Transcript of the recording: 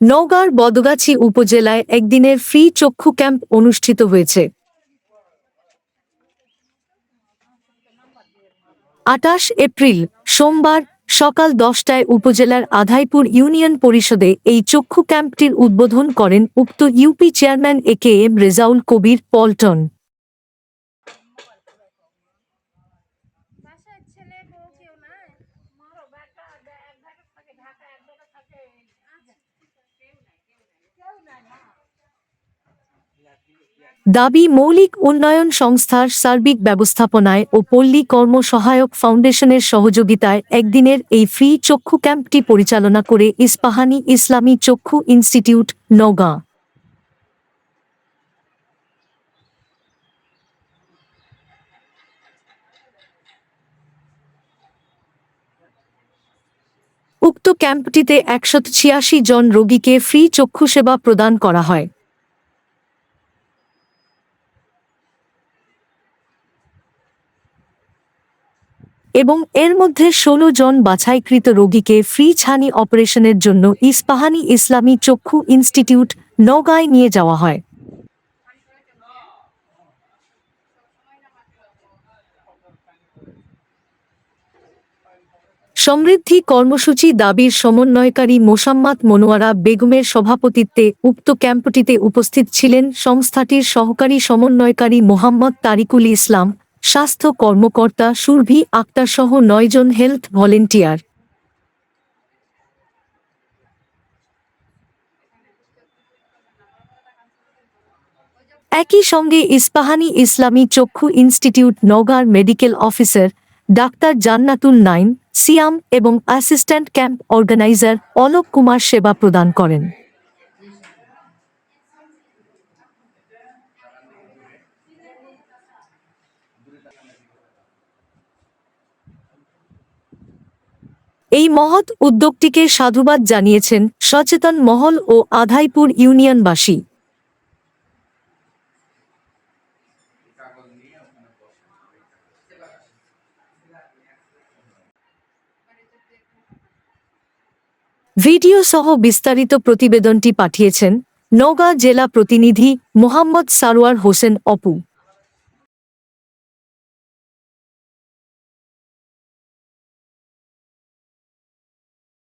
নওগাঁর বদগাছি উপজেলায় একদিনের ফ্রি চক্ষু ক্যাম্প অনুষ্ঠিত হয়েছে। আটাশ এপ্রিল, সোমবার সকাল দশটায় উপজেলার আধাইপুর ইউনিয়ন পরিষদে এই চক্ষু ক্যাম্পটির উদ্বোধন করেন উক্ত UP chairman A K M Rezaul Kabir Palton. দাবি, মৌলিক উন্নয়ন সংস্থার সার্বিক ব্যবস্থাপনায় ও পল্লী কর্ম সহায়ক ফাউন্ডেশনের সহযোগিতায় একদিনের এই ফ্রি চক্ষু ক্যাম্পটি পরিচালনা করে ইস্পাহানি ইসলামী চক্ষু ইনস্টিটিউট, নওগাঁ। উক্ত ক্যাম্পটিতে একশত ছিয়াশি জন রোগীকে ফ্রি চক্ষু সেবা প্রদান করা হয়। এবং এর মধ্যে ষোলো জন বাছাইকৃত রোগীকে ফ্রি ছানি অপারেশনের জন্য ইস্পাহানি ইসলামী চক্ষু ইনস্টিটিউট নগাঁয় নিয়ে যাওয়া হয়। সমৃদ্ধি কর্মসূচি দাবির সমন্বয়কারী মোসাম্মাত মনোয়ারা বেগমের সভাপতিত্বে উক্ত ক্যাম্পটিতে উপস্থিত ছিলেন সংস্থাটির সহকারী সমন্বয়কারী মোহাম্মদ তারিকুল ইসলাম স্বাস্থ্য কর্মকর্তা সুরভি আক্তার সহ নয়জন হেলথ ভলেন্টিয়ার। একই সঙ্গে ইস্পাহানি ইসলামী চক্ষু institute নগার medical officer doctor Jannatul Naim Siam এবং assistant camp organiser Alok Kumar সেবা প্রদান করেন। এই মহৎ উদ্যোগটিকে সাধুবাদ জানিয়েছেন সচেতন মহল ও আধাইপুর ইউনিয়নবাসী। ভিডিও সহ বিস্তারিত প্রতিবেদনটি পাঠিয়েছেন নওগাঁ জেলা প্রতিনিধি মোহাম্মদ সারোয়ার হোসেন অপু।